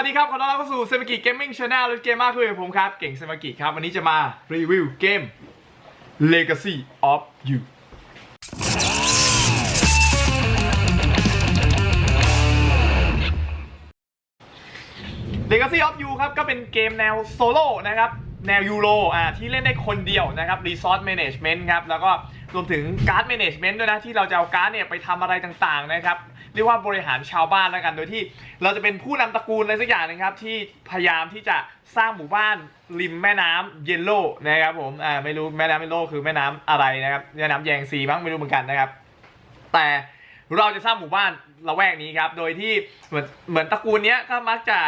สวัสดีครับ ขอต้อนรับเข้าสู่เซมิกิเกมมิ่งชาแนลเละเกมมากคุยกับผมครับ เก่งเซมิกิครับ วันนี้จะมารีวิวเกม Legacy of You Legacy of You ครับ ก็เป็นเกมแนวโซโล่นะครับ แนวยูโรอ่าที่เล่นได้คนเดียวนะครับ Resource Management ครับแล้วก็รวมถึงการ์ด Management ด้วยนะ ที่เราจะเอาการ์ดเนี่ยไปทำอะไรต่างๆนะครับ เรียกว่าบริหารชาวบ้านแล้วกัน โดยที่เราจะเป็นผู้นำตระกูลอะไรสักอย่างหนึงครับ ที่พยายามที่จะสร้างหมู่บ้านริมแม่น้ำเยลโล่นะครับผมอ่าไม่รู้แม่น้ำเยลโล่คือแม่น้ำอะไรนะครับแม่น้ำแยงซีมั้งไม่รู้เหมือนกันนะครับ แต่เราจะสร้างหมู่บ้านละแวกนี้ครับ โดยที่เหมือนเหมือนตระกูลเนี้ยก็มักจะ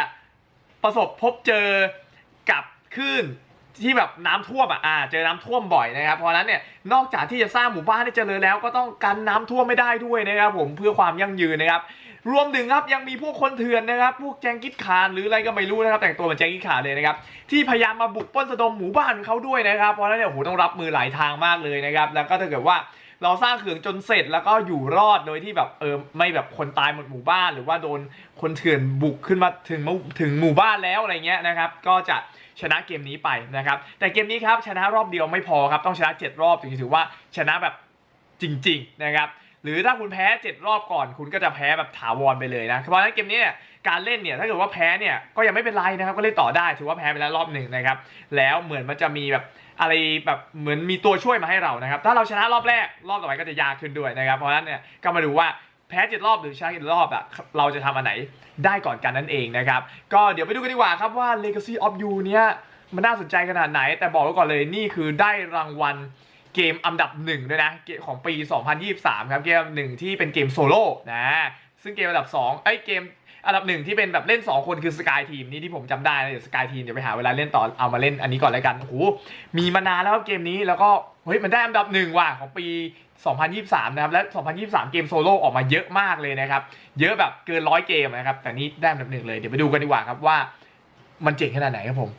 ประสบพบเจอ คลื่นที่แบบน้ำท่วมอะอ่าเจอน้ำท่วมบ่อยนะครับ เพราะนั้นเนี่ยนอกจากที่จะสร้างหมู่บ้านให้เจริญแล้วก็ต้องกันน้ำท่วมไม่ได้ด้วยนะครับ ผมเพื่อความยั่งยืนนะครับ รวมถึงครับยังมีพวกคนเถื่อนนะครับ พวกแจงกิดขานหรืออะไรก็ไม่รู้นะครับ แต่งตัวเหมือนแจงกิดขานเลยนะครับที่พยายามมาบุกป้นสะดมหมู่บ้านของเขาด้วยนะครับเพราะฉะนั้นเนี่ยโอ้โหต้องรับมือหลายทางมากเลยนะครับ แล้วก็ถ้าเกิดว่า เราสร้างเขื่อนจนเสร็จแล้วก็อยู่รอดโดยที่แบบเออไม่แบบคนตายหมดหมู่บ้าน หรือว่าโดนคนเถื่อนบุกขึ้นมาถึงหมู่ถึงหมู่บ้านแล้วอะไรเงี้ยนะครับ ก็จะชนะเกมนี้ไปนะครับ แต่เกมนี้ครับชนะรอบเดียวไม่พอครับต้องชนะ 7 รอบถึงจะถือว่าชนะแบบจริง ๆ นะครับ หรือถ้าคุณแพ้ 7 รอบก่อน คุณก็จะแพ้แบบถาวรไปเลยนะ เพราะฉะนั้นเกมนี้เนี่ยการเล่นเนี่ยถ้าเกิดว่าแพ้เนี่ยก็ยังไม่เป็นไรนะครับก็เล่นต่อได้ถือว่าแพ้ไปแล้วรอบหนึ่งนะครับแล้วเหมือนมันจะมีแบบอะไรแบบเหมือนมีตัวช่วยมาให้เรานะครับถ้าเราชนะรอบแรกรอบต่อไปก็จะยากขึ้นด้วยนะครับเพราะฉะนั้นเนี่ยก็มาดูว่าแพ้เจ็ดรอบหรือชนะเจ็ดรอบอะเราจะทำอันไหนได้ก่อนกันนั่นเองนะครับก็เดี๋ยวไปดูกันดีกว่าครับว่า Legacy of You เนี่ยมันน่าสนใจขนาดไหน แต่บอกไว้ก่อนเลยนี่คือได้รางวัล เกมอันดับหนึ่งด้วยนะของปี 2023 ครับเกมหนึ่งที่เป็นเกมโซโล่นะซึ่งเกมอันดับ2ไอ้ยเกมอันดับหนึ่งที่เป็นแบบเล่น 2 คนคือสกายทีมนี่ที่ผมจำได้นะเดี๋ยวสกายทีมเดี๋ยวไปหาเวลาเล่นต่อเอามาเล่นอันนี้ก่อนแล้วกันโอ้โหมีมานานแล้วครับเกมนี้แล้วก็เฮ้ยมันได้อันดับหนึ่งว่ะของปี 2023 นะครับและ 2023 เกมโซโล่ออกมาเยอะมากเลยนะครับเยอะแบบเกินร้อยเกมนะครับแต่นี่ได้อันดับหนึ่งเลยเดี๋ยวไปดูกันดีกว่าครับว่ามันเจ๋งขนาดไหนครับผม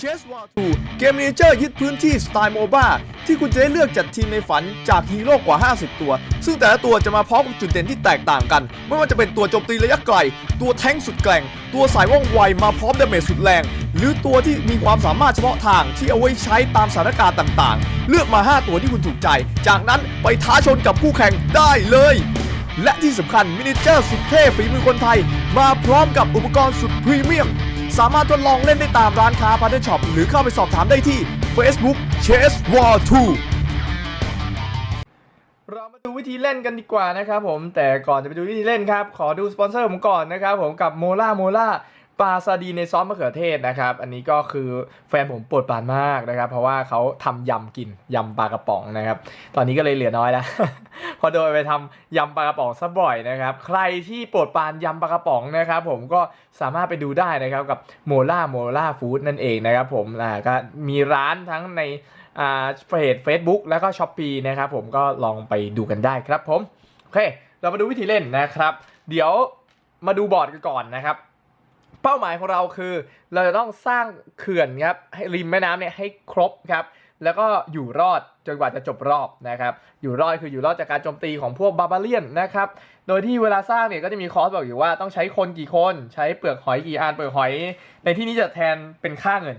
c h e s War 2เกมมินิเจอร์ยึดพื้นที่สไตล์โมบ้าที่คุณจะได้เลือกจัดทีมในฝันจากฮีโร่กว่า 50 ตัว ซึ่งแต่ละตัวจะมาพร้อมกับจุดเด่นที่แตกต่างกัน ไม่ว่าจะเป็นตัวโจมตีระยะไกล ตัวแท้งสุดแกร่ง ตัวสายว่องไวมาพร้อมดาเมจสุดแรง หรือตัวที่มีความสามารถเฉพาะทางที่เอาไว้ใช้ตามสถานการณ์ต่างๆ เลือกมา 5 ตัวที่คุณถูกใจ จากนั้นไปท้าชนกับคู่แข่งได้เลยและที่สำคัญมินิเจอร์สุดเท่ฝีมือคนไทย มาพร้อมกับอุปกรณ์สุดพรีเมียม สามารถทดลองเล่นได้ตามร้านค้าพาร์ทเนอร์ช็อปหรือเข้าไปสอบถามได้ที่ Facebook Chess War 2เรามาดูวิธีเล่นกันดีกว่านะครับผมแต่ก่อนจะไปดูวิธีเล่นครับ ขอดูสปอนเซอร์ผมก่อนนะครับผมกับโมล่าโมล่า ปลาซาดีในซอสมะเขือเทศนะครับ อันนี้ก็คือแฟนผมปรดปานมากนะครับ เพราะว่าเขาทำยำกินยำปลากระป๋องนะครับ ตอนนี้ก็เลยเหลือน้อยแล้วพอโดนไปทำยำปลากระป๋องซะบ่อยนะครับ ใครที่ปรดปานยำปลากระป๋องนะครับ ผมก็สามารถไปดูได้นะครับกับโมล่าโมล่าฟู้ดนั่นเองนะครับผมอ่าก็มีร้านทั้งในอ่าเพจ Facebook แล้วก็ s h อ p e e นะครับผมก็ลองไปดูกันได้ครับผมโอเค เรามาดูวิธีเล่นนะครับ เดี๋ยวมาดูบอร์ดกันก่อนนะครับ เป้าหมายของเราคือ เราจะต้องสร้างเขื่อนครับให้ริมแม่น้ำเนี่ยให้ครบครับแล้วก็อยู่รอดจนกว่าจะจบรอบนะครับ อยู่รอดคืออยู่รอดจากการโจมตีของพวกบาบาเลียนนะครับ โดยที่เวลาสร้างเนี่ยก็จะมีคอร์สบอกอยู่ว่าต้องใช้คนกี่คน ใช้เปลือกหอยกี่อันเปลือกหอย ในที่นี้จะแทนเป็นค่าเงิน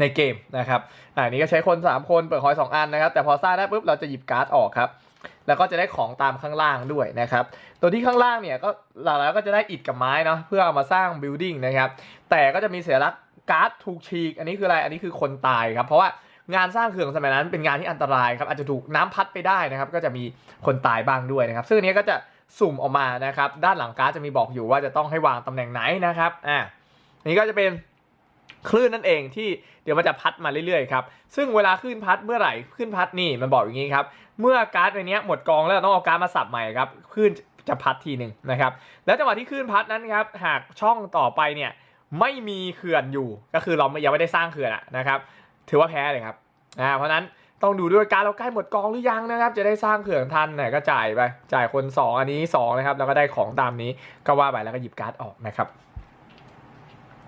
ในเกมนะครับอ่านี้ก็ใช้คน 3 คนเปิดหอย 2 อันนะครับ แต่พอสร้างได้ปุ๊บเราจะหยิบการ์ดออกครับ แล้วก็จะได้ของตามข้างล่างด้วยนะครับ ตัวที่ข้างล่างเนี่ยก็หลักแล้วก็จะได้อิฐกับไม้เนาะเพื่อเอามาสร้างบิลดิ้งนะครับ แต่ก็จะมีเสียลักษณ์การ์ดถูกฉีก อันนี้คืออะไร อันนี้คือคนตายครับ เพราะว่างานสร้างเขื่อนสมัยนั้นเป็นงานที่อันตรายครับอาจจะถูกน้ำพัดไปได้นะครับ ก็จะมีคนตายบ้างด้วยนะครับ ซึ่งอันนี้ก็จะสุ่มออกมานะครับ ด้านหลังการ์ดจะมีบอกอยู่ว่าจะต้องให้วางตำแหน่งไหนนะครับ อ่านี่ก็จะเป็น คลื่นนั่นเองที่เดี๋ยวมันจะพัดมาเรื่อยๆครับซึ่งเวลาคลื่นพัดเมื่อไหร่คลื่นพัดนี่มันบอกอย่างนี้ครับเมื่อการ์ดในนี้หมดกองแล้วเราต้องเอาการ์ดมาสับใหม่ครับคลื่นจะพัดทีหนึ่งนะครับแล้วจังหวะที่ขึ้นพัดนั้นครับหากช่องต่อไปเนี่ยไม่มีเขื่อนอยู่ก็คือเรายังไม่ได้สร้างเขื่อนอะนะครับ ถือว่าแพ้เลยครับอ่าเพราะฉะนั้นต้องดูด้วยการเราใกล้หมดกองหรือยังนะครับ จะได้สร้างเขื่อนทันเนี่ยก็จ่ายไป จ่ายคน 2 อันนี้2นะครับแล้วก็ได้ของตามนี้ก็ว่าไปแล้วก็หยิบการ์ดออกนะครับ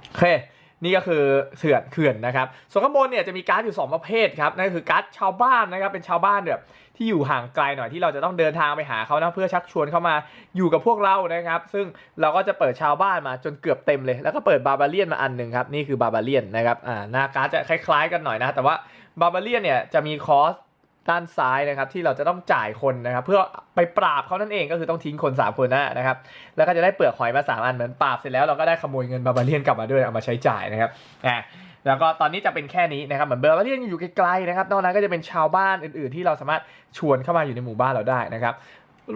โอเค นี่ก็คือเถื่อนเขื่อนนะครับส่วนข้างบนเนี่ยจะมีการ์ดอยู่ 2 ประเภทครับนั่นก็คือการ์ดชาวบ้านนะครับเป็นชาวบ้านแบบที่อยู่ห่างไกลหน่อยที่เราจะต้องเดินทางไปหาเขานะเพื่อชักชวนเข้ามาอยู่กับพวกเรานะครับ ซึ่งเราก็จะเปิดชาวบ้านมาจนเกือบเต็มเลย แล้วก็เปิดบาบาเลียนมาอันหนึ่งครับนี่คือบาบาเลียนนะครับอ่าหน้าการ์ดจะคล้ายๆกันหน่อยนะ แต่ว่าบาบาเลียนเนี่ยจะมีคอส ด้านซ้ายนะครับที่เราจะต้องจ่ายคนนะครับ เพื่อไปปราบเขานั่นเองก็คือต้องทิ้งคนสามคนนะนะครับ แล้วก็จะได้เปลือกหอยมาสามอันเหมือนปราบเสร็จแล้วเราก็ได้ขโมยเงินบาบาเลียนกลับมาด้วยเอามาใช้จ่ายนะครับอ่าแล้วก็ตอนนี้จะเป็นแค่นี้นะครับเหมือนบาบาเลียนอยู่ไกลๆนะครับนอกนั้นก็จะเป็นชาวบ้านอื่น ๆ ที่เราสามารถชวนเข้ามาอยู่ในหมู่บ้านเราได้นะครับ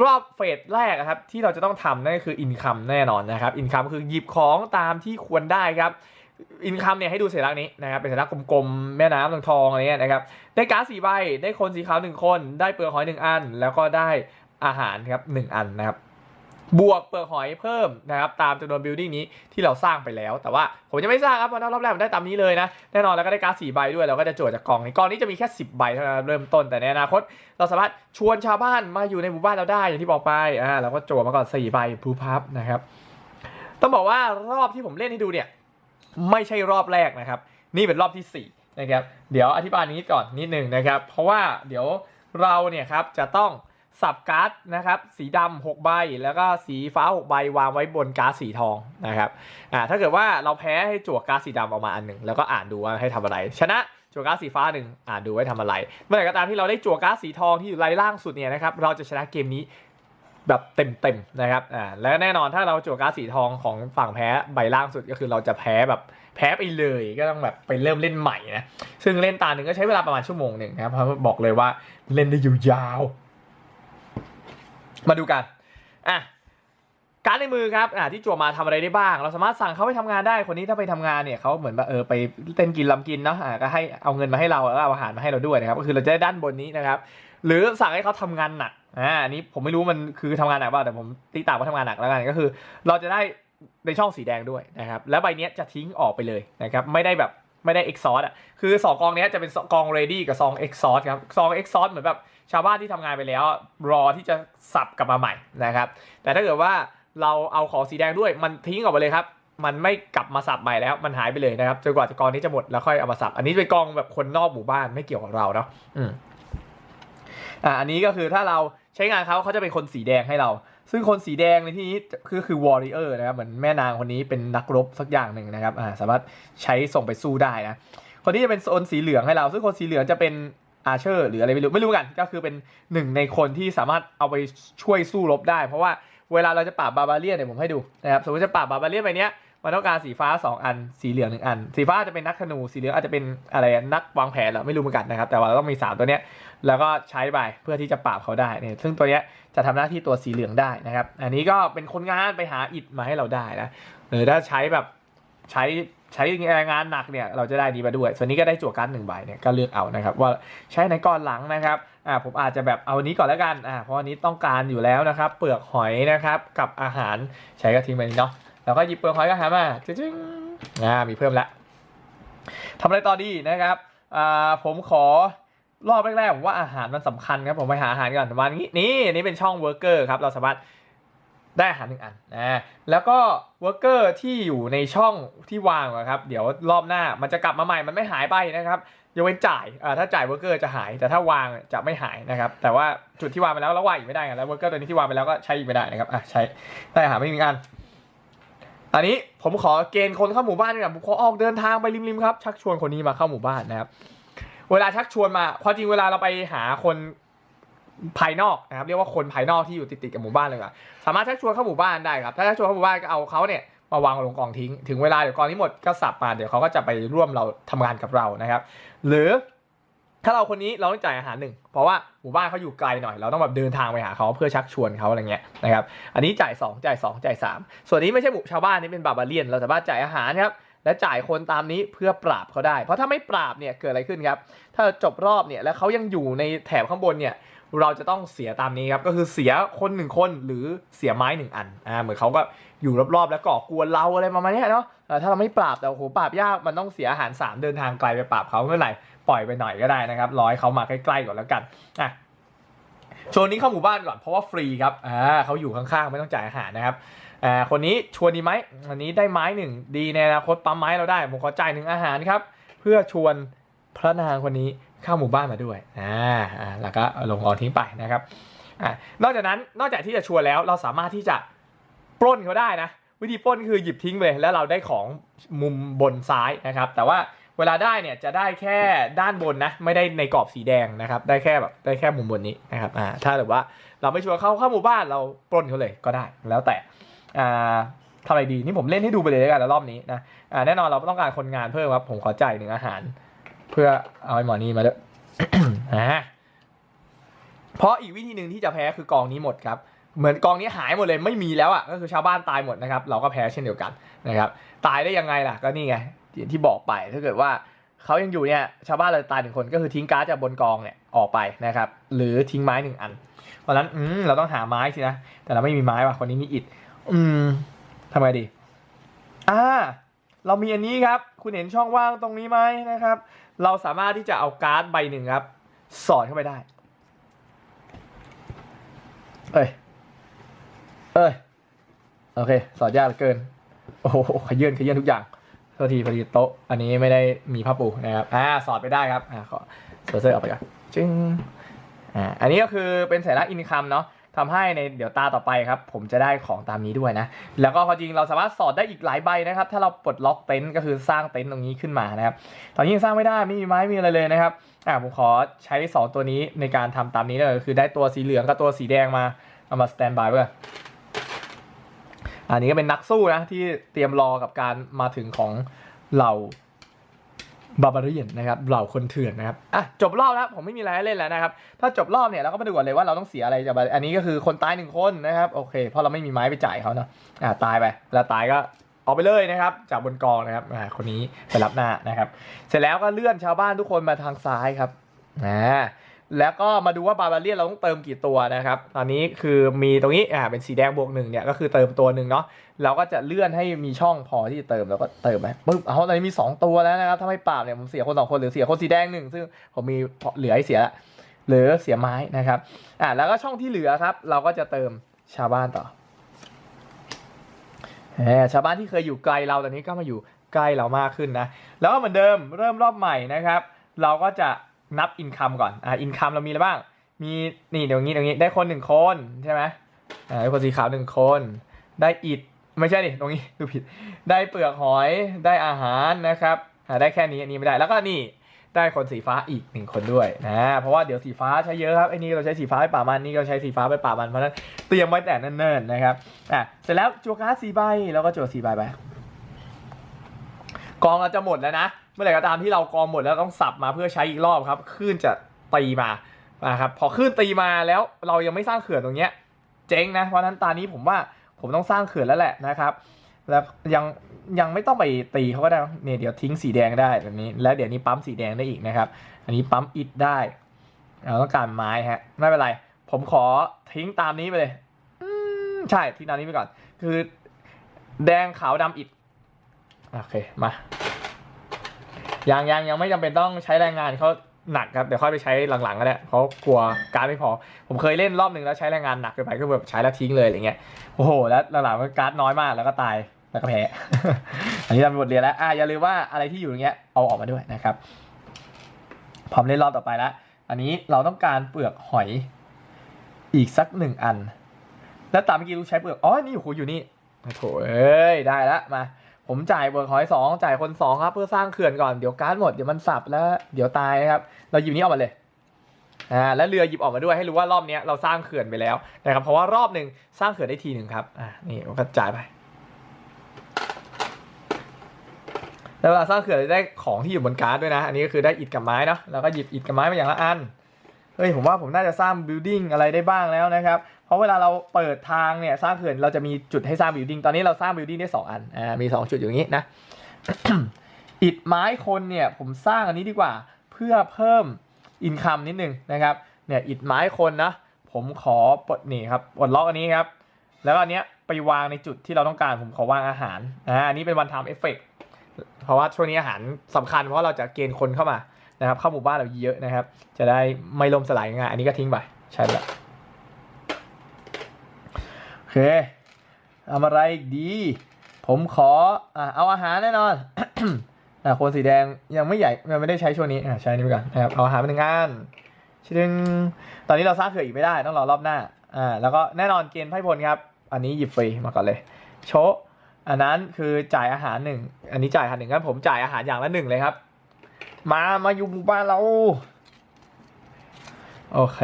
รอบเฟสแรกครับที่เราจะต้องทำนั่นก็คืออินคัมแน่นอนนะครับอินคัมคือหยิบของตามที่ควรได้ครับ อินคัมเนี่ยให้ดูสัญลักษณ์นี้นะครับเป็นสัญลักษณ์กลมๆแม่น้ำทองๆอะไรเงี้ยนะครับได้การ์ดสีใบได้คนสีขาวหนึ่งคน ได้เปลือกหอยหนึ่งอัน แล้วก็ได้อาหารครับหนึ่งอันนะครับบวกเปลือกหอยเพิ่มนะครับตามจำนวนบิลดิ้งนี้ที่เราสร้างไปแล้ว แต่ว่าผมจะไม่สร้างครับเพราะรอบแรกมันได้ตามนี้เลยนะแน่นอนแล้วก็ได้การ์ดสีใบด้วยเราก็จะโจทย์จากกองนี้กองนี้จะมีแค่ 10 ใบเท่านั้นเริ่มต้นแต่ในอนาคต เราสามารถชวนชาวบ้านมาอยู่ในหมู่บ้านเราได้อย่างที่บอกไปอ่าเราก็โจทย์มาก่อน4ใบพูพับนะครับต้องบอกว่ารอบที่ผมเล่นให้ดูเนี่ย ไม่ใช่รอบแรกนะครับ นี่เป็นรอบที่4นะครับเดี๋ยวอธิบายนี้ก่อนนิดหนึ่งนะครับ เพราะว่าเดี๋ยวเราเนี่ยครับจะต้องสับการ์ดนะครับสีดำ6ใบแล้วก็สีฟ้า6ใบวางไว้บนการ์ดสีทองนะครับอ่าถ้าเกิดว่าเราแพ้ให้จั่วการ์ดสีดำออกมาอันหนึ่งแล้วก็อ่านดูว่าให้ทำอะไร ชนะจั่วการ์ดสีฟ้าหนึ่งอ่านดูไว้ทำอะไร เมื่อไหร่ก็ตามที่เราได้จั่วการ์ดสีทองที่อยู่รายล่างสุดเนี่ยนะครับเราจะชนะเกมนี้ แบบเต็มๆนะครับอ่าและแน่นอนถ้าเราจั่วการ์ดสีทองของฝั่งแพ้ใบล่างสุดก็คือเราจะแพ้แบบแพ้ไปเลยก็ต้องแบบไปเริ่มเล่นใหม่นะซึ่งเล่นตาหนึ่งก็ใช้เวลาประมาณชั่วโมงหนึ่งนะครับเพราะบอกเลยว่าเล่นได้อยู่ยาว มาดูกันอะการในมือครับอ่าที่จั่วมาทำอะไรได้บ้าง เราสามารถสั่งเขาไปทำงานได้คนนี้ถ้าไปทำงานเนี่ยเขาเหมือนแบบเออไปเต้นกินลำกินเนาะอ่าก็ให้เอาเงินมาให้เราแล้วก็เอาอาหารมาให้เราด้วยนะครับก็คือเราจะได้ด้านบนนี้นะครับ หรือสั่งให้เขาทำงานหนัก อ่าอันนี้ผมไม่รู้มันคือทำงานหนักเปล่าแต่ผมตีต่างว่าทำงานหนักแล้วกันก็คือ เราจะได้ในช่องสีแดงด้วยนะครับแล้วใบเนี้ยจะทิ้งออกไปเลยนะครับไม่ได้แบบไม่ได้ exhaust อะคือสองกองเนี้ยจะเป็นกอง ready กับซอง exhaust ครับซอง exhaust เหมือนแบบชาวบ้านที่ทำงานไปแล้วรอที่จะสับกลับมาใหม่นะครับแต่ถ้าเกิดว่าเราเอาของสีแดงด้วยมันทิ้งออกไปเลยครับมันไม่กลับมาสับใหม่แล้วมันหายไปเลยนะครับจนกว่าจะกองนี้จะหมดแล้วค่อยเอามาสับอันนี้เป็นกองแบบคนนอกหมู่บ้านไม่เกี่ยวกับเราเนาะอืม อ่าอันนี้ก็คือถ้าเราใช้งานเขาเขาจะเป็นคนสีแดงให้เรา ซึ่งคนสีแดงในที่นี้คือคือวอริเออร์นะครับเหมือนแม่นางคนนี้เป็นนักรบสักอย่างหนึ่งนะครับอ่าสามารถใช้ส่งไปสู้ได้นะคนที่จะเป็นโซนสีเหลืองให้เรา ซึ่งคนสีเหลืองจะเป็นอาเชอร์หรืออะไรไม่รู้ไม่รู้กัน ก็คือเป็นหนึ่งในคนที่สามารถเอาไปช่วยสู้รบได้ เพราะว่าเวลาเราจะปราบบาบาเลียนเนี่ยผมให้ดูนะครับสมมติจะปราบบาบาเลียนไปเนี้ย มันต้องการสีฟ้า2อัน สีเหลืองหนึ่งอัน สีฟ้าจะเป็นนักธนู สีเหลืองอาจจะเป็นอะไรนักวางแผนเหรอไม่รู้เหมือนกันนะครับ แต่ว่าเราต้องมี3ตัวเนี้ย แล้วก็ใช้ไปเพื่อที่จะปราบเขาได้เนี่ย ซึ่งตัวเนี้ยจะทำหน้าที่ตัวสีเหลืองได้นะครับ อันนี้ก็เป็นคนงานไปหาอิฐมาให้เราได้นะ หรือถ้าใช้แบบใช้ใช้งานหนักเนี่ยเราจะได้นี้มาด้วย ส่วนนี้ก็ได้จั่วการหนึ่งใบเนี่ยก็เลือกเอานะครับ ว่าใช้ในก้อนหลังนะครับอ่าผมอาจจะแบบเอาอันนี้ก่อนแล้วกันอ่าเพราะอันนี้ต้องการอยู่แล้วนะครับ เปลือกหอยนะครับ กับอาหารใช้ก็ทิ้งไปเนาะ แล้วก็หยิบเปลือกหอยกับอาหามาจึ๊งๆอ่ามีเพิ่มละทำอะไรต่อดีนะครับอ่าผมขอรอบแรกๆผมว่าอาหารมันสำคัญครับผมไปหาอาหารก่อนประมาณนี้นี่นี่เป็นช่องเวิร์กเกอร์ครับเราสามารถได้อาหารหนึ่งอันนะแล้วก็เวิร์กเกอร์ที่อยู่ในช่องที่วางอะครับเดี๋ยวรอบหน้ามันจะกลับมาใหม่มันไม่หายไปนะครับยกเว้นจ่ายอ่าถ้าจ่ายเวิร์กเกอร์จะหาย แต่ถ้าวางจะไม่หายนะครับแต่ว่าจุดที่วางไปแล้วแล้ววางอีกไม่ได้แล้วเวิร์กเกอร์ตัวนี้ที่วางไปแล้วก็ใช้อีกไม่ได้นะครับอะใช้ได้อาหารไม่หนึ่งอัน อันนี้ผมขอเกณฑ์คนเข้าหมู่บ้านดีกว่าผมขอออกเดินทางไปริมๆครับ ชักชวนคนนี้มาเข้าหมู่บ้านนะครับ เวลาชักชวนมาความจริงเวลาเราไปหาคนภายนอกนะครับ เรียกว่าคนภายนอกที่อยู่ติดๆกับหมู่บ้านเลยอะสามารถชักชวนเข้าหมู่บ้านได้ครับ ถ้าชักชวนเข้าหมู่บ้านก็เอาเขาเนี่ยมาวางลงกองทิ้ง ถึงเวลาเดี๋ยวกองนี้หมดก็สับมาเดี๋ยวเขาก็จะไปร่วมเราทำงานกับเรานะครับ หรือ ถ้าเราคนนี้เราต้องจ่ายอาหารหนึ่งเพราะว่าหมู่บ้านเขาอยู่ไกลหน่อย เราต้องแบบเดินทางไปหาเขาเพื่อชักชวนเขาอะไรเงี้ยนะครับอันนี้จ่าย 2 จ่าย 2 จ่าย 3 ส่วนนี้ไม่ใช่หมู่ชาวบ้านนี่เป็นบาบาเลียน เราสามารถจ่ายอาหารครับและจ่ายคนตามนี้เพื่อปราบเขาได้ เพราะถ้าไม่ปราบเนี่ยเกิดอะไรขึ้นครับ ถ้าจบรอบเนี่ยแล้วเขายังอยู่ในแถบข้างบนเนี่ยเราจะต้องเสียตามนี้ครับก็คือเสียคนหนึ่งคนหรือเสียไม้หนึ่งอันอ่าเหมือนเขาก็อยู่รอบๆ แล้วก่อกวนเราอะไรประมาณนี้เนาะถ้าเราไม่ปราบแต่โอ้โหปราบยากมันต้องเสียอาหารสามเดินทางไกลไปปราบเขาเมื่อไหร่ ปล่อยไปหน่อยก็ได้นะครับรอให้เขามาใกล้ๆก่อนแล้วกันอะชวนนี้เข้าหมู่บ้านก่อนเพราะว่าฟรีครับอ่าเขาอยู่ข้างๆ ไม่ต้องจ่ายอาหารนะครับอ่าคนนี้ชวนดีไหมอันนี้ได้ไม้หนึ่งดีในอนาคตปั๊มไม้เราได้ผมขอจ่ายหนึ่งอาหารครับ เพื่อชวนพระนางคนนี้เข้าหมู่บ้านมาด้วยอ่าอ่าแล้วก็ลงออนทิ้งไปนะครับอ่านอกจากนั้นนอกจากที่จะชวนแล้วเราสามารถที่จะปล้นเขาได้นะวิธีปล้นคือหยิบทิ้งไปเลยแล้วเราได้ของมุมบนซ้ายนะครับ แต่ว่า เวลาได้เนี่ยจะได้แค่ด้านบนนะ ไม่ได้ในกรอบสีแดงนะครับ ได้แค่แบบได้แค่มุมบนนี้นะครับอ่าถ้าแบบว่าเราไม่ชวนเข้าเข้าหมู่บ้านเราปล้นเขาเลยก็ได้แล้วแต่อ่าทำอะไรดีนี่ผมเล่นให้ดูไปเลยแล้วกันแล้วรอบนี้นะอ่าแน่นอนเราต้องการคนงานเพิ่มครับ ผมขอจ่ายหนึ่งอาหาร เพื่อเอาไอ้หมอนี่มาด้วยอ่าเพราะอีกวิธีหนึ่งที่จะแพ้คือกองนี้หมดครับเหมือนกองนี้หายหมดเลยไม่มีแล้วอะก็คือชาวบ้านตายหมดนะครับ เราก็แพ้เช่นเดียวกันนะครับ ตายได้ยังไงล่ะก็นี่ไง อย่างที่บอกไปถ้าเกิดว่าเขายังอยู่เนี่ยชาวบ้านเราตายหนึ่งคนก็คือทิ้งการ์ดจากบนกองเนี่ยออกไปนะครับ หรือทิ้งไม้หนึ่งอัน เพราะฉะนั้นอืมเราต้องหาไม้สินะแต่เราไม่มีไม้ว่ะคนนี้มีอิฐอืมทำไงดีอ่าเรามีอันนี้ครับ คุณเห็นช่องว่างตรงนี้ไหมนะครับ เราสามารถที่จะเอาการ์ดใบหนึ่งครับ สอดเข้าไปได้ เอ้ย เอ้ย โอเค สอดยากเหลือเกิน โอ้โห ขยื่นขยื่นทุกอย่าง ทษทีพอดีโต๊ะอันนี้ไม่ได้มีผ้าปูนะครับอ่าสอดไปได้ครับอ่าขอเซอร์เซอร์ออกไปก่อนจึงอ่าอันนี้ก็คือเป็นสัญลักษณ์อินคัมเนาะทำให้ในเดี๋ยวตาต่อไปครับ ผมจะได้ของตามนี้ด้วยนะ แล้วก็ความจริงเราสามารถสอดได้อีกหลายใบนะครับ ถ้าเราปลดล็อกเต็นท์ก็คือสร้างเต็นท์ตรงนี้ขึ้นมานะครับ ตอนนี้ยังสร้างไม่ได้ไม่มีไม้มีอะไรเลยนะครับอ่าผมขอใช้สองตัวนี้ในการทำตามนี้เลยคือได้ตัวสีเหลืองกับตัวสีแดงมาเอามาสแตนบายไว้ อันนี้ก็เป็นนักสู้นะที่เตรียมรอกับการมาถึงของเหล่าบาบาเรียนนะครับเหล่าคนเถื่อนนะครับอะจบรอบแล้วผมไม่มีอะไรให้เล่นแล้วนะครับ ถ้าจบรอบเนี่ยเราก็มาดูก่อนเลยว่าเราต้องเสียอะไรจากบาอันนี้ก็คือคนตายหนึ่งคนนะครับโอเคเพราะเราไม่มีไม้ไปจ่ายเขาเนาะอะตายไปแล้วตายก็ออกไปเลยนะครับ จากบนกองนะครับอ่าคนนี้ไปรับหน้านะครับ เสร็จแล้วก็เลื่อนชาวบ้านทุกคนมาทางซ้ายครับอ่า แล้วก็มาดูว่าบาบาเรียนเราต้องเติมกี่ตัวนะครับ ตอนนี้คือมีตรงนี้อ่าเป็นสีแดงบวกหนึ่งเนี่ยก็คือเติมตัวหนึ่งเนาะเราก็จะเลื่อนให้มีช่องพอที่จะเติมแล้วก็เติมไปปึ๊บเอาตอนนี้มี 2 ตัวแล้วนะครับถ้าไม่ปราบเนี่ยผมเสียคนสองคนหรือเสียคนสีแดงหนึ่งซึ่งผมมีเหลือให้เสียละหรือเสียไม้นะครับอ่าแล้วก็ช่องที่เหลือครับ เราก็จะเติมชาวบ้านต่อชาวบ้านที่เคยอยู่ไกลเราตอนนี้ก็มาอยู่ใกล้เรามากขึ้นนะแล้วก็เหมือนเดิมเริ่มรอบใหม่นะครับ เราก็จะ นับอินคัมก่อน อ่าอินคัมเรามีอะไรบ้าง มีนี่เดี๋ยวนี้เดี๋ยวนี้ได้คนหนึ่งคนใช่ไหมอ่าได้คนสีขาวหนึ่งคน ได้อิฐไม่ใช่ดิตรงนี้ดูผิด ได้เปลือกหอยได้อาหารนะครับหาได้แค่นี้อันนี้ไม่ได้แล้วก็นี่ได้คนสีฟ้าอีกหนึ่งคนด้วยนะเพราะว่าเดี๋ยวสีฟ้าใช้เยอะครับไอ้นี่เราใช้สีฟ้าไปป่ามันนี่เราใช้สีฟ้าไปป่ามันเพราะนั้นเตรียมไว้แต่เนิ่นๆนะครับอะเสร็จแล้วจัวการ์ดสีใบแล้วก็จัวสีใบไปกองเราจะหมดแล้วนะ มื่อไหร่ก็ตามที่เรากองหมดแล้วต้องสับมาเพื่อใช้อีกรอบครับคลื่นจะตีมานะครับพอคลื่นตีมาแล้วเรายังไม่สร้างเขื่อนตรงเนี้ยเจ๊งนะเพราะนั้นตอนนี้ผมว่าผมต้องสร้างเขื่อนแล้วแหละนะครับแล้วยังยังไม่ต้องไปตีเขาก็ได้เนี่ยเดี๋ยวทิ้งสีแดงได้แบบนี้ แล้วเดี๋ยวนี้ปั๊มสีแดงได้อีกนะครับ อันนี้ปั๊มอิฐได้เราต้องการไม้ฮะไม่เป็นไร ผมขอทิ้งตามนี้ไปเลยอืมใช่ทิ้งตามนี้ไปก่อน คือ แดงขาวดำอิฐโอเคมา ยังยังยังไม่จำเป็นต้องใช้แรงงานเขาหนักครับเดี๋ยวค่อยไปใช้หลังๆก็ได้เพราะกลัวการดไม่พอ ผมเคยเล่นรอบหนึ่งแล้วใช้แรงงานหนักเกินไปก็แบบใช้แล้วทิ้งเลยอะไรเงี้ยโอ้โหแล้วหลังๆก็การ์ดน้อยมากแล้วก็ตายแล้วก็แพ้ อันนี้ทำเป็นบทเรียนแล้วอะอย่าลืมว่าอะไรที่อยู่อย่างเงี้ยเอาออกมาด้วยนะครับพร้อมเล่นรอบต่อไปแล้วอันนี้เราต้องการเปลือกหอยอีกสักหนึ่งอัน แล้วตามเมื่อกี้รู้ใช้เปลือกอ๋อนี่อยู่คูอยู่นี่โถเอ้ยได้แล้วมา ผมจ่ายเปลือกหอยสองจ่ายคนสองครับ เพื่อสร้างเขื่อนก่อนเดี๋ยวการ์ดหมดเดี๋ยวมันสับแล้ว เดี๋ยวตายครับเราหยิบนี้ออกมาเลยอ่าแล้วเรือหยิบออกมาด้วยให้รู้ว่ารอบนี้เราสร้างเขื่อนไปแล้วนะครับเพราะว่ารอบหนึ่งสร้างเขื่อนได้ทีหนึ่งครับอ่านี่ผมก็จ่ายไปแล้วเวลาสร้างเขื่อนได้ของที่อยู่บนการ์ดด้วยนะ อันนี้ก็คือได้อิฐกับไม้เนาะแล้วก็หยิบอิฐกับไม้มาอย่างละอัน เฮ้ยผมว่าผมน่าจะสร้างบิลดิ้งอะไรได้บ้างแล้วนะครับ เพราะเวลาเราเปิดทางเนี่ยสร้างเขื่อนเราจะมีจุดให้สร้างบิลดิ้งตอนนี้เราสร้างบิลดิ้งได้สองอันอ่ามีสองจุดอย่างนี้นะอิฐไม้คนเนี่ยผมสร้างอันนี้ดีกว่าเพื่อเพิ่มอินคัมนิดนึงนะครับเนี่ยอิดไม้คนนะผมขอปลดนี่ครับปลดล็อกอันนี้ครับ แล้วอันเนี้ยไปวางในจุดที่เราต้องการผมขอวางอาหารอ่าอันนี้เป็นวันทำเอฟเฟกเพราะว่าช่วงนี้อาหารสำคัญเพราะเราจะเกณฑ์คนเข้ามานะครับเข้าหมู่บ้านเราเยอะนะครับ จะได้ไม่ล่มสลายง่ายอันนี้ก็ทิ้งไปใช่และ โอเคทำอะไรอีกดี ผมขออ่าเอาอาหารแน่นอนอ่คนสีแดงยังไม่ใหญ่ยังไม่ได้ใช้ช่วงนี้อ่าใช้นี่ไปก่อนนะครับเอาอาหารมาหนึ่งอันชิดึงตอนนี้เราสร้างเขื่อนอีกไม่ได้ต้องรอรอบหน้าอ่าแล้วก็แน่นอนเกณฑ์ไพ่พลครับ อันนี้หยิบฟรีมาก่อนเลย โชอันนั้นคือจ่ายอาหารหนึ่งอันนี้จ่ายอาหารหนึ่งงั้นผมจ่ายอาหารอย่างละหนึ่งเลยครับ มามาอยู่หมู่บ้านเรา โอเค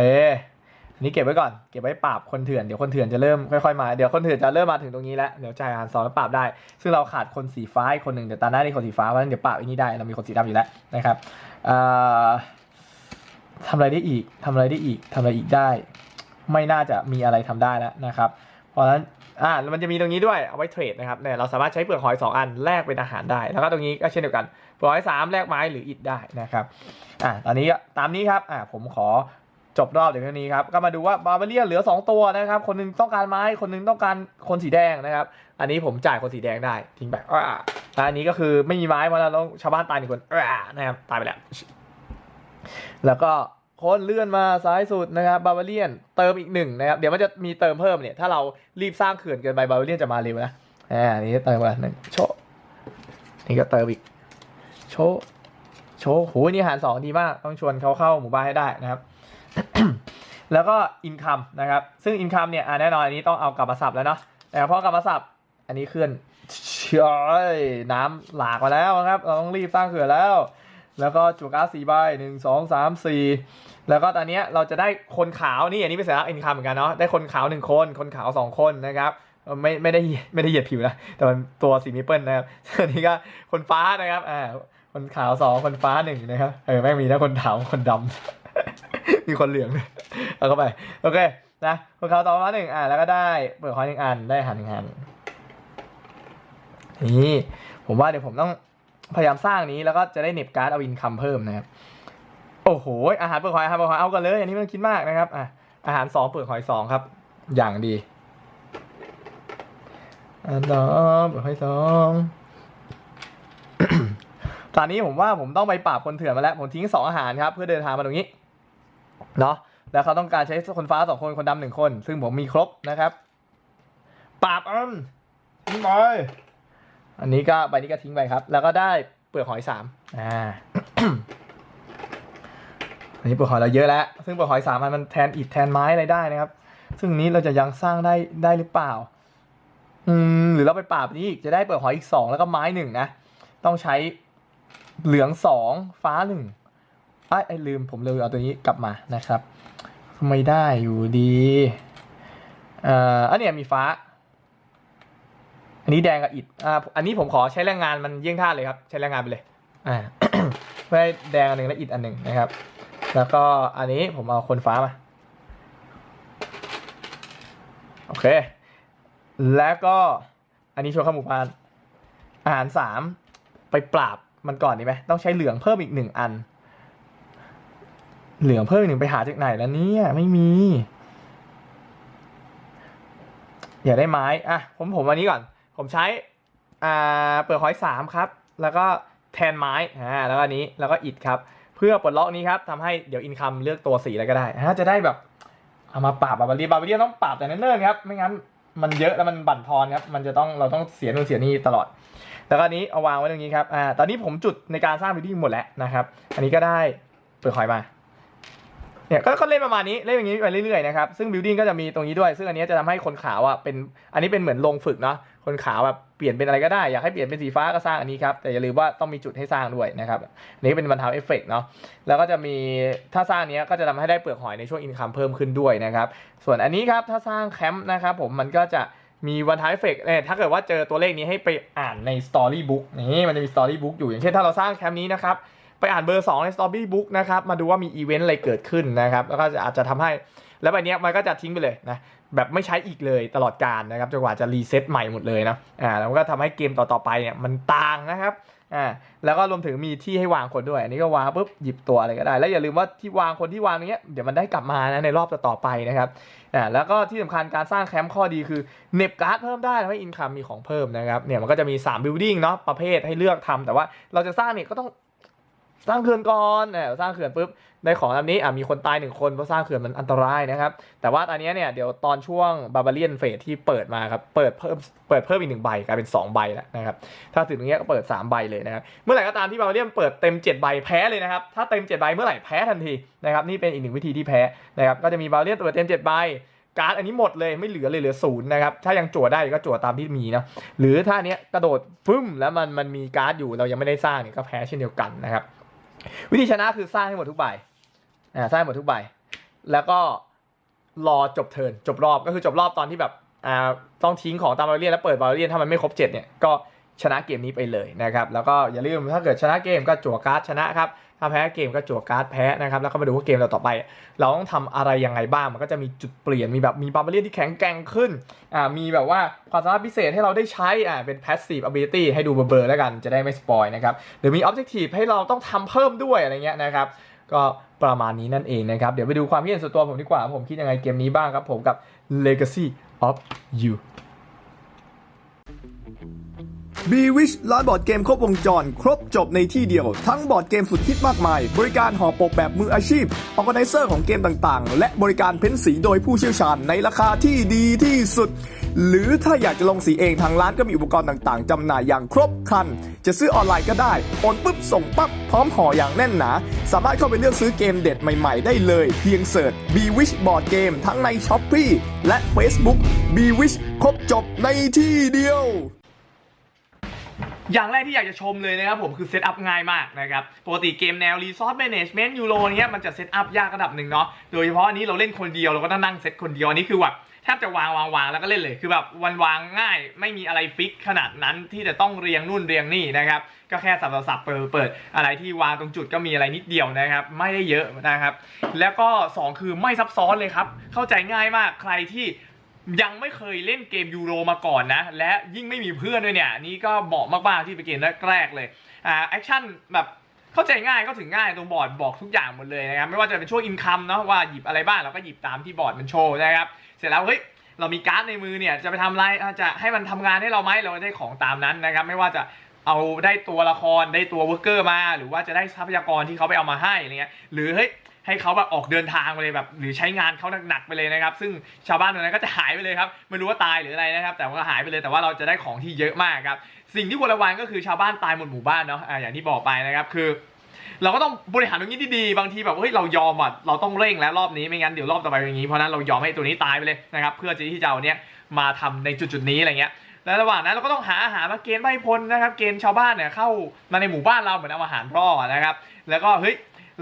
นนี้เก็บไว้ก่อน เก็บไว้ปราบคนเถื่อน เดี๋ยวคนเถื่อนจะเริ่มค่อยๆมา เดี๋ยวคนเถื่อนจะเริ่มมาถึงตรงนี้แล้ว เดี๋ยวจ่ายอาหารสองแล้วปราบได้ ซึ่งเราขาดคนสีฟ้าอีกคนหนึ่งเดี๋ยวตาหน้านี่คนสีฟ้าเพราะฉะนั้นเดี๋ยวปราบอันนี้ได้ เรามีคนสีดำอยู่แล้วนะครับเอ่อทำอะไรได้อีกทำอะไรได้อีกทำอะไรอีกได้ ไม่น่าจะมีอะไรทำได้แล้วนะครับ เพราะฉะนั้นอ่ามันจะมีตรงนี้ด้วย เอาไว้เทรดนะครับเนี่ยเราสามารถใช้เปลือกหอย 2 อันแลกเป็นอาหารได้ แล้วก็ตรงนี้ก็เช่นเดียวกันเปลือกหอย3แลกไม้หรืออิฐได้นะครับอ่าตอนนี้ตามนี้ครับอ่าผมขอ จบรอบเดี๋ยวเท่านี้ครับก็มาดูว่าบาร์เบเรียเหลือ 2 ตัวนะครับ คนหนึงต้องการไม้คนหนึงต้องการคนสีแดงนะครับ อันนี้ผมจ่ายคนสีแดงได้ทิ้งไปอ่าอันนี้ก็คือไม่มีไม้เพราะเราต้องชาวบ้านตายหนึ่งคนอ่านะครับตายไปแล้ว แล้วก็คนเลื่อนมาซ้ายสุดนะครับบา r าเลียนเติมอีกหนึ่งนะครับเดี๋ยวมันจะมีเติมเพิ่มเนี่ยถ้าเรารีบสร้างเขื่อนเกินไปบา r าเลียนจะมาเร็วนะอ่าอันนี้เติมมาหนึ่งโชนี่ก็เติมอีกโชโชโหนี่หารสองดีมากต้องชวนเขาเข้าหมู่บ้านให้ได้นะครับ แล้วก็อินคัมนะครับ ซึ่งอินคัมเนี่ยแน่นอนอันนี้ต้องเอากลับมาสับแล้วเนาะแต่พราะกลับมาสับอันนี้เคลื่อนเชื่อยน้ำหลากมาแล้วนะครับ เราต้องรีบสร้างเขื่อนแล้ว แล้วก็จุกอาสี่ใบหนึ่งสองสามสี่แล้วก็ตอนนี้เราจะได้คนขาวนี่อันนี้เป็นสัญลักษณ์อินคัมเหมือนกันเนาะได้คนขาวหนึ่งคน คนขาวสองคนนะครับไม่ไม่ได้ไม่ได้เหยียดผิวนะ แต่มันตัวสีมิเปิลนะครับอันนี้ก็คนฟ้านะครับอ่าคนขาวสองคนฟ้าหนึ่งนะครับเออแม่งมีนะคนขาวคนดำ มีคนเหลืองด้วยเอาเข้าไป โอเค นะคนขาวสองฟ้าหนึ่งอ่าแล้วก็ได้เปิดคอยหนึ่งอัน ได้หันหนึ่งอัน นี่ ผมว่าเดี๋ยวผมต้องพยายามสร้างนี้แล้วก็จะได้เน็บการ์ดเอาอินคัมเพิ่มนะครับ โอ้โห อาหารเปลือกหอยอาหารเปลือกหอยเอากันเลย อันนี้ไม่ต้องคิดมากนะครับ อะ อาหารสองเปลือกหอยสองครับ อย่างดีอันสองเปลือกหอยสองตอนนี้ผมว่าผมต้องไปปราบคนเถื่อนมาแล้ว ผมทิ้งสองอาหารครับ เพื่อเดินทางมาตรงนี้ เนาะแล้วเขาต้องการใช้คนฟ้าสองคนคนดำหนึ่งคน ซึ่งผมมีครบนะครับปราบอันทิ้งไปอันนี้ก็ใบนี้ก็ทิ้งไปครับ แล้วก็ได้เปลือกหอยสามอ่าอันนี้เปลือกหอยเราเยอะแล้ว ซึ่งเปลือกหอยสามอันมันแทนอิฐแทนไม้อะไรได้นะครับ ซึ่งนี้เราจะยังสร้างได้ได้หรือเปล่า อืมหรือเราไปปราบนี้อีกจะได้เปลือกหอยอีกสองแล้วก็ไม้หนึ่งนะต้องใช้เหลืองสองฟ้าหนึ่ง ไอ้ไอ้ลืมผมเลยเอาตัวนี้กลับมานะครับไม่ได้อยู่ดีเอ่ออันเนี้ยมีฟ้า อันนี้แดงกับอิฐอ่าอันนี้ผมขอใช้แรงงานมันเยี่ยงท่าเลยครับ ใช้แรงงานไปเลยอ่าเพื่อให้แดงอันหนึ่งและอิฐอันหนึ่งนะครับ แล้วก็อันนี้ผมเอาคนฟ้ามาโอเค แล้วก็อันนี้ชวนข้าหมู่บ้านอาหารสามไปปราบมันก่อนดีไหมต้องใช้เหลืองเพิ่มอีกหนึ่งอัน เหลือเพิ่มอีกหนึ่งไปหาจากไหนแล้วเนี่ยไม่มี อย่าได้ไม้อะผมผมอันนี้ก่อน ผมใช้อ่าเปลือกหอยสามครับ แล้วก็แทนไม้อ่าแล้วก็นี้แล้วก็อิฐครับ เพื่อปลดล็อกนี้ครับทำให้เดี๋ยวอินคัมเลือกตัวสีอะไรก็ได้อ่าจะได้แบบเอามาปราบบาบารีบาบารีต้องปราบแต่เนิ่นๆครับไม่งั้นมันเยอะแล้วมันบั่นทอนครับ มันจะต้องเราต้องเสียนู่นเสียนี่ตลอด แล้วก็นี้เอาวางไว้ตรงนี้ครับ อ่า ตอนนี้ผมจุดในการสร้างบิวดิ้งหมดแล้วนะครับ อันนี้ก็ได้เปลือกหอยมา เนี่ยก็เล่นประมาณนี้เล่นอย่างนี้ไปเรื่อยๆนะครับซึ่งบิวดิ้งก็จะมีตรงนี้ด้วย ซึ่งอันนี้จะทำให้คนขาวอะเป็นอันนี้เป็นเหมือนลงฝึกเนาะคนขาวแบบเปลี่ยนเป็นอะไรก็ได้อยากให้เปลี่ยนเป็นสีฟ้าก็สร้างอันนี้ครับแต่อย่าลืมว่าต้องมีจุดให้สร้างด้วยนะครับนนี้เป็นบรรเทาเอฟเฟกต์เนาะแล้วก็จะมีถ้าสร้างเนี้ยก็จะทำให้ได้เปลือกหอยในช่วงอินคัมเพิ่มขึ้นด้วยนะครับส่วนอันนี้ครับถ้าสร้างแคมป์นะครับผมมันก็จะมีวันท้ายเอฟเฟกต์เนี่ยถ้าเกิดว่าเจอตัวเลขนี้ให้ไปอ่านในสตอรี่บุ๊กนี่มันจะมีสตอรี่บุ๊กอยู่อย่างเช่นถ้าเราสร้างแคมป์นี้นะครับ ไปอ่านเบอร์ 2 ใน Story Book นะครับ มาดูว่ามีอีเวนต์อะไรเกิดขึ้นนะครับ แล้วก็อาจจะทำให้ แล้วใบเนี้ยมันก็จะทิ้งไปเลยนะ แบบไม่ใช้อีกเลยตลอดการนะครับ จนกว่าจะรีเซ็ตใหม่หมดเลยนะ อ่า แล้วก็ทำให้เกมต่อๆไปเนี่ยมันต่างนะครับ อ่า แล้วก็รวมถึงมีที่ให้วางคนด้วย อันนี้ก็วางปุ๊บหยิบตัวอะไรก็ได้ แล้วอย่าลืมว่าที่วางคนที่วางเนี้ย เดี๋ยวมันได้กลับมานะในรอบต่อๆไปนะครับ อ่า แล้วก็ที่สำคัญการสร้างแคมป์ข้อดีคือเน็บการ์ดเพิ่มได้ทำให้อินคัมมีของเพิ่มนะครับ เนี่ยมันก็จะมี3 building เนาะประเภทให้เลือกทำแต่ว่าเราจะสร้างเนี่ยก็ต้อง สร้างเขื่อนก่อนเนี่ยสร้างเขื่อนปุ๊บได้ของแบบนี้อะมีคนตายหนึ่งคนเพราะสร้างเขื่อนมันอันตรายนะครับ แต่ว่าอันเนี้ยเนี่ยเดี๋ยวตอนช่วงบาบาเลียนเฟสที่เปิดมาครับเปิดเพิ่มเปิดเพิ่มอีกหนึ่งใบกลายเป็น 2 ใบแล้วนะครับ ถ้าถึงตรงเนี้ยก็เปิด 3 ใบเลยนะครับ เมื่อไหร่ก็ตามที่บาบาเลียนเปิดเต็ม 7 ใบแพ้เลยนะครับ ถ้าเต็ม 7 ใบเมื่อไหร่แพ้ทันทีนะครับนี่เป็นอีกหนึ่งวิธีที่แพ้นะครับก็จะมีบาบาเลียนเปิดเต็ม 7 ใบการ์ดอันนี้หมดเลยไม่เหลือเลยเหลือศูนย์นะครับถ้ายังจั่วได้ก็จั่วตามที่มีนะหรือถ้าเนี้ยกระโดดฟึ่มแล้วมันมันมีการ์ดอยู่เรายังไม่ได้สร้างเนี่ยก็แพ้เช่นเดียวกันนะครับ วิธีชนะคือสร้างให้หมดทุกใบอ่าสร้างให้หมดทุกใบ แล้วก็รอจบเทินจบรอบก็คือจบรอบตอนที่แบบอ่าต้องทิ้งของตามบาเรียนแล้วเปิดบาเรียนถ้ามันไม่ครบเจ็ดเนี่ยก็ ชนะเกมนี้ไปเลยนะครับแล้วก็อย่าลืมถ้าเกิดชนะเกมก็จั่วการ์ดชนะครับถ้าแพ้เกมก็จั่วการ์ดแพ้นะครับแล้วก็มาดูว่าเกมเราต่อไป เราต้องทำอะไรยังไงบ้างมันก็จะมีจุดเปลี่ยนมีแบบมีบาเรียนที่แข็งแกร่งขึ้นอ่ามีแบบว่าความสามารถพิเศษให้เราได้ใช้อ่าเป็น passive ability ให้ดูเบลอๆแล้วกันจะได้ไม่สปอยนะครับหรือมี objective ให้เราต้องทำเพิ่มด้วยอะไรเงี้ยนะครับก็ประมาณนี้นั่นเองนะครับ เดี๋ยวไปดูความคิดเห็นส่วนตัวผมดีกว่า ผมคิดยังไงเกมนี้บ้างครับผมกับ Legacy of You b w i s h ร้านบอร์ดเกมครบวงจร ครบจบในที่เดียว ทั้งบอร์ดเกมสุดฮิตมากมาย บริการห่อปกแบบมืออาชีพออแกไนเซอร์ของเกมต่างๆ และบริการเพ้นสีโดยผู้เชี่ยวชาญในราคาที่ดีที่สุด หรือถ้าอยากจะลงสีเองทางร้านก็มีอุปกรณ์ต่างๆจำหน่ายอย่างครบครัน จะซื้อออนไลน์ก็ได้โอนปุ๊บส่งปั๊บพร้อมห่ออย่างแน่นหนา สามารถเข้าไปเลือกซื้อเกมเด็ดใหม่ๆ ได้เลย เพียงเสิร์ช b w i s h Board Game ทั้งใน s h อ p e e และ Facebook b w i s h ครบจบในที่เดียว อย่างแรกที่อยากจะชมเลยนะครับผมคือเซตอัพง่ายมากนะครับปกติเกมแนว Resource Management ยูโรเนี้ยมันจะเซตอัพยากระดับหนึ่งเนาะโดยเฉพาะอันนี้เราเล่นคนเดียวเราก็ต้องนั่งเซตคนเดียวอันนี้คือแบบแทบจะวางวางวางแล้วก็เล่นเลยคือแบบวันวางง่าย ไม่มีอะไรฟิกขนาดนั้นที่จะต้องเรียงนู่นเรียงนี่นะครับก็แค่สับสับเปิดเปิดอะไรที่วางตรงจุดก็มีอะไรนิดเดียวนะครับ ไม่ได้เยอะนะครับ แล้วก็สองคือไม่ซับซ้อนเลยครับ เข้าใจง่ายมากใครที่ ยังไม่เคยเล่นเกมยูโรมาก่อนนะ และยิ่งไม่มีเพื่อนด้วยเนี่ย นี่ก็เหมาะมากๆที่ไปเกมแรกๆเลยอ่าแอคชั่นแบบเข้าใจง่ายก็ถึงง่ายตรงบอร์ดบอกทุกอย่างหมดเลยนะครับไม่ว่าจะเป็นช่วงอินคัมเนาะว่าหยิบอะไรบ้างเราก็หยิบตามที่บอร์ดมันโชว์นะครับเสร็จแล้วเฮ้ยเรามีการ์ดในมือเนี่ยจะไปทำอะไรจะให้มันทำงานให้เราไหมเราได้ของตามนั้นนะครับไม่ว่าจะเอาได้ตัวละครได้ตัวเวอร์เกอร์มา หรือว่าจะได้ทรัพยากรที่เขาไปเอามาให้อะไรเงี้ยหรือเฮ้ย ให้เขาแบบออกเดินทางไปเลยแบบ หรือใช้งานเขาหนักๆไปเลยนะครับ ซึ่งชาวบ้านตรงนั้นก็จะหายไปเลยครับไม่รู้ว่าตายหรืออะไรนะครับ แต่ว่าหายไปเลยแต่ว่าเราจะได้ของที่เยอะมากครับสิ่งที่ควรระวังก็คือชาวบ้านตายหมดหมู่บ้านเนาะอ่าอย่างที่บอกไปนะครับคือเราก็ต้องบริหารตรงนี้ดีๆ บางทีแบบเฮ้ยเรายอมอะเราต้องเร่งแล้วรอบนี้ไม่งั้นเดี๋ยวรอบต่อไปอย่างนี้เพราะนั้นเรายอมให้ตัวนี้ตายไปเลยนะครับเพื่อที่จะเอาเนี้ยมาทำในจุดๆนี้อะไรเงี้ยแล้วระหว่างนั้นเราก็ต้องหาอาหารมาเกณฑ์ไม่พลนะครับ เกณฑ์ชาวบ้านเนี่ยเข้ามาในหมู่บ้านเราเหมือนเอาอาหารร่อนะครับ แล้วก็เฮ้ย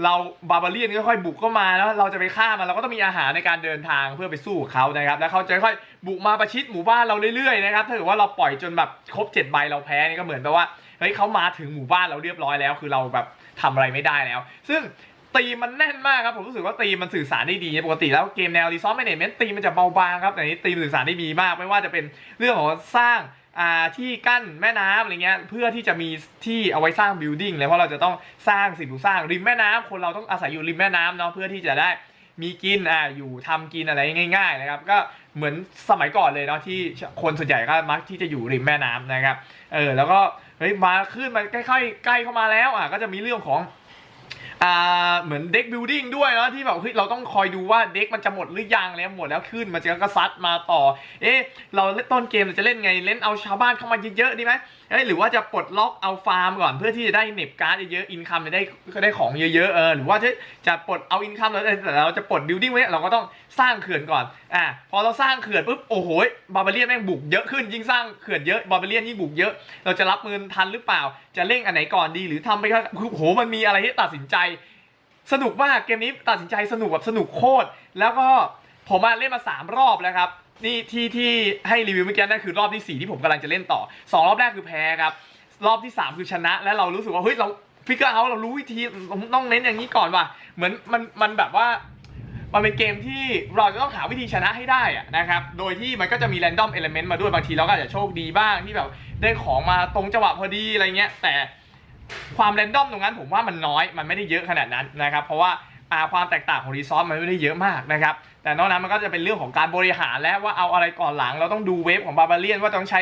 เราบาบาเลียนค่อยๆบุกเข้ามาแล้วเราจะไปฆ่ามันเราก็ต้องมีอาหารในการเดินทางเพื่อไปสู้เขานะครับ แล้วเขาจะค่อยบุกมาประชิดหมู่บ้านเราเรื่อยๆนะครับถ้าเกิดว่าเราปล่อยจนแบบครบเจ็ดใบเราแพ้นี่ก็เหมือนแปลว่าเฮ้ยเขามาถึงหมู่บ้านเราเรียบร้อยแล้ว คือเราแบบทำอะไรไม่ได้แล้ว ซึ่งตีมันแน่นมากครับผมรู้สึกว่าตีมันสื่อสารได้ดีปกติแล้วเกมแนว Resource Management ตีมันจะเบาบางครับแต่นี้ตีมสื่อสารได้ดีมาก ไม่ว่าจะเป็นเรื่องของสร้าง ที่กั้นแม่น้ำอะไรเงี้ยเพื่อที่จะมีที่เอาไว้สร้าง building เลยเพราะเราจะต้องสร้างสิ่งปลูกสร้างริมแม่น้ำคนเราต้องอาศัยอยู่ริมแม่น้ำเนาะเพื่อที่จะได้มีกินอ่าอยู่ทำกินอะไรง่าย ๆ นะครับ ก็เหมือนสมัยก่อนเลยเนาะที่คนส่วนใหญ่ก็มักที่จะอยู่ริมแม่น้ำนะครับเออแล้วก็เฮ้ยมาขึ้นมาใกล้ๆใกล้เข้ามาแล้วอะก็จะมีเรื่องของ อ่าเหมือนเด็กบิลดิ้งด้วยเนาะที่แบบเฮ้ยเราต้องคอยดูว่าเด็กมันจะหมดหรือยังแล้วหมดแล้วขึ้นมันจะก็ซัดมาต่อ เอ๊ะเราเล่นต้นเกมเราจะเล่นไงเล่นเอาชาวบ้านเข้ามาเยอะๆดีไหมเอ้ยหรือว่าจะปลดล็อกเอาฟาร์มก่อนเพื่อที่จะได้เน็บการ์ดเยอะๆอินคัมจะได้ได้ของเยอะๆเออหรือว่าจะจะปลดเอาอินคัมแล้วแต่เราจะปลดบิลดิ้งไว้เราก็ต้องสร้างเขื่อนก่อนอ่าพอเราสร้างเขื่อนปุ๊บโอ้โหบาบาเลียนแม่งบุกเยอะขึ้นยิ่งสร้างเขื่อนเยอะบาบาเลียนยิ่งบุกเยอะ เราจะรับมือทันหรือเปล่า จะเร่งอันไหนก่อนดีหรือทำไปก็คือโอ้โหมันมีอะไรที่ตัดสินใจ สนุกมากเกมนี้ตัดสินใจสนุกแบบสนุกโคตรแล้วก็ผมมาเล่นมา 3 รอบแล้วครับ นี่ที่ที่ให้รีวิวเมื่อกี้นั่นคือรอบที่ 4 ที่ผมกำลังจะเล่นต่อ 2 รอบแรกคือแพ้ครับ รอบที่ 3 คือชนะ และเรารู้สึกว่าเฮ้ยเราฟิกเกอร์เอาเรารู้วิธีผมต้องเน้นอย่างนี้ก่อนว่ะเหมือนมันมันแบบว่ามันเป็นเกมที่เราจะต้องหาวิธีชนะให้ได้อะนะครับ โดยที่มันก็จะมี r รนดอมเอลเมนต์มาด้วยบางทีเราก็อาจจะโชคดีบ้างที่แบบได้ของมาตรงจังหวะพอดีอะไรเงี้ยแต่ความแรนดอมตรงนั้นผมว่ามันน้อยมันไม่ได้เยอะขนาดนั้นนะครับ เพราะว่า ความแตกต่างของรีซอสมันไม่ได้เยอะมากนะครับ แต่นอกนั้นมันก็จะเป็นเรื่องของการบริหารแล้วว่าเอาอะไรก่อนหลัง เราต้องดูเวฟของบาบาเลียนว่าต้องใช้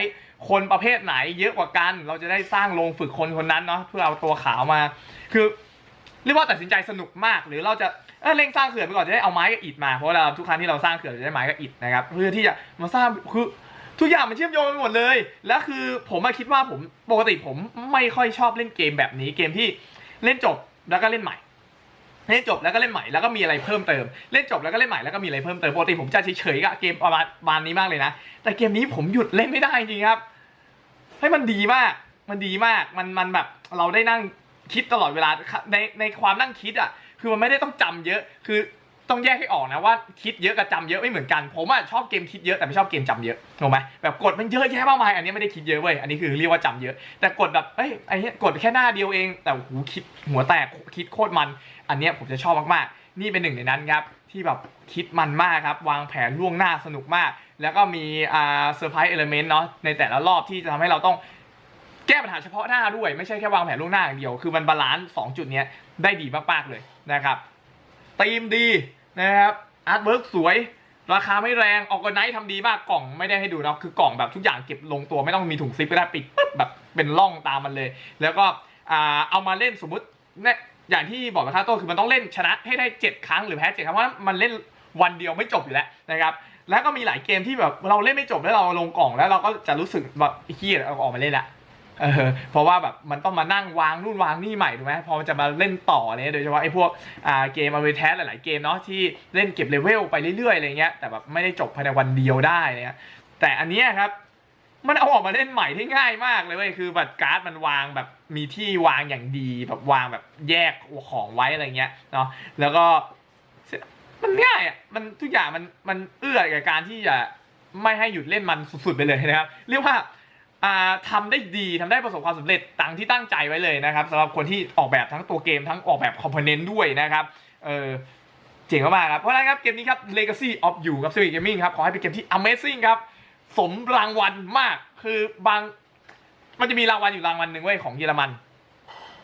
คนประเภทไหนเยอะกว่ากัน เราจะได้สร้างโรงฝึกคนคนนั้นเนาะเพื่อเอาตัวขาวมา คือเรียกว่าตัดสินใจสนุกมาก หรือเราจะเออเร่งสร้างเขื่อนไปก่อนจะได้เอาไม้กับอิฐมาเพราะเราทุกครั้งที่เราสร้างเขื่อนจะได้ไม้กับอิฐนะครับเพื่อที่จะมาสร้างคือทุกอย่างมันเชื่อมโยงกันหมดเลย แล้วคือผมมาคิดว่าผมปกติผมไม่ค่อยชอบเล่นเกมแบบนี้เกมที่เล่นจบแล้วก็เล่นใหม่ เล่นจบแล้วก็เล่นใหม่แล้วก็มีอะไรเพิ่มเติม เล่นจบแล้วก็เล่นใหม่แล้วก็มีอะไรเพิ่มเติมปกติผมจะเฉยๆกับเกมประมาณประมาณนี้มากเลยนะ แต่เกมนี้ผมหยุดเล่นไม่ได้จริงครับให้มันดีมากมันดีมากมันมันแบบเราได้นั่งคิดตลอดเวลาในในความนั่งคิดอะคือมันไม่ได้ต้องจำเยอะคือ ต้องแยกให้ออกนะว่าคิดเยอะกับจำเยอะไม่เหมือนกัน ผมอะชอบเกมคิดเยอะแต่ไม่ชอบเกมจำเยอะถูกไหมแบบกดมันเยอะแยะมากมายอันนี้ไม่ได้คิดเยอะเว้ยอันนี้คือเรียกว่าจำเยอะ แต่กดแบบเอ้ยไอ้นี้กดแค่หน้าเดียวเอง แต่หูคิดหัวแตกคิดโคตรมัน อันนี้ผมจะชอบมากๆ นี่เป็นหนึ่งในนั้นครับที่แบบคิดมันมากครับวางแผนล่วงหน้าสนุกมาก แล้วก็มีอ่าเซอร์ไพรส์เอลเมนต์เนาะในแต่ละรอบที่จะทำให้เราต้องแก้ปัญหาเฉพาะหน้าด้วยไม่ใช่แค่วางแผนล่วงหน้าอย่างเดียวคือมันบาลานซ์สองจุดนี้ได้ดีมากๆเลยนะครับธีมดี นะครับอาร์ตเวิร์กสวย ราคาไม่แรงออกกไนท์ทำดีมากกล่องไม่ได้ให้ดูนะคือกล่องแบบทุกอย่างเก็บลงตัวไม่ต้องมีถุงซิปก็ได้ปิดปุ๊บแบบเป็นร่องตามมันเลย แล้วก็เอามาเล่นสมมติเนี่ยอย่างที่บอกนะครับต้นคือมันต้องเล่นชนะให้ได้ 7 ครั้งหรือแพ้7ครั้งเพราะมันเล่นวันเดียวไม่จบอยู่แล้วนะครับแล้วก็มีหลายเกมที่แบบเราเล่นไม่จบแล้วเราลงกล่องแล้วเราก็จะรู้สึกแบบเฮียเอาออกมาเล่นละ เออเพราะว่าแบบมันต้องมานั่งวางนู่นวางนี่ใหม่ถูกไหมพอมันจะมาเล่นต่อเนี่ยโดยเฉพาะไอ้พวกอ่าเกมอเวอร์แทสหลายๆเกมเนาะที่เล่นเก็บเลเวลไปเรื่อยๆอะไรเงี้ยแต่แบบไม่ได้จบภายในวันเดียวได้เนี่ยแต่อันเนี้ยครับมันเอาออกมาเล่นใหม่ที่ง่ายมากเลยเว้ยคือบัตรการ์ดมันวางแบบมีที่วางอย่างดีแบบวางแบบแยกของไว้อะไรเงี้ยเนาะแล้วก็มันง่ายอะมันทุกอย่างมันมันเอื้อกับการที่จะไม่ให้หยุดเล่นมันสุดๆไปเลยนะครับ เรียกว่า อ่าทำได้ดีทำได้ประสบความสำเร็จตามที่ตั้งใจไว้เลยนะครับสำหรับคนที่ออกแบบทั้งตัวเกมทั้งออกแบบคอมโพเนนต์ด้วยนะครับเออเจ๋งมากๆครับเพราะฉะนั้นครับเกมนี้ครับ Legacy of You ครับ Civic Gaming ครับขอให้เป็นเกมที่ Amazing ครับสมรางวัลมากคือบางมันจะมีรางวัลอยู่รางวัลหนึ่งเว้ยของเยอรมัน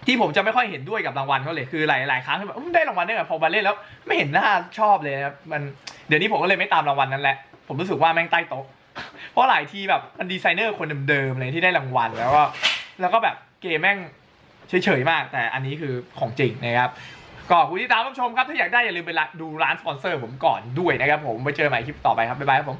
ที่ผมจะไม่ค่อยเห็นด้วยกับรางวัลเขาเลยคือหลายๆครั้งที่แบบได้รางวัลได้แบบพอมาเล่นแล้ว ไม่เห็นหน้าชอบเลยครับมันเดี๋ยวนี้ผมก็เลยไม่ตามรางวัลนั้นแหละผมรู้สึกว่าแม่งใต้โต๊ะ ราะหลายทีแบบมันดีไซเนอร์คนเดิมๆเลยที่ได้รางวัลแล้วก็แล้วก็แบบเกมแม่งเฉยๆมาก แต่อันนี้คือของจริงนะครับก็คุณที่ตามรับชมครับ ถ้าอยากได้อย่าลืมไปดูร้านสปอนเซอร์ผมก่อนด้วยนะครับผมไปเจอใหม่คลิปต่อไปครับบ๊ายบายครับผม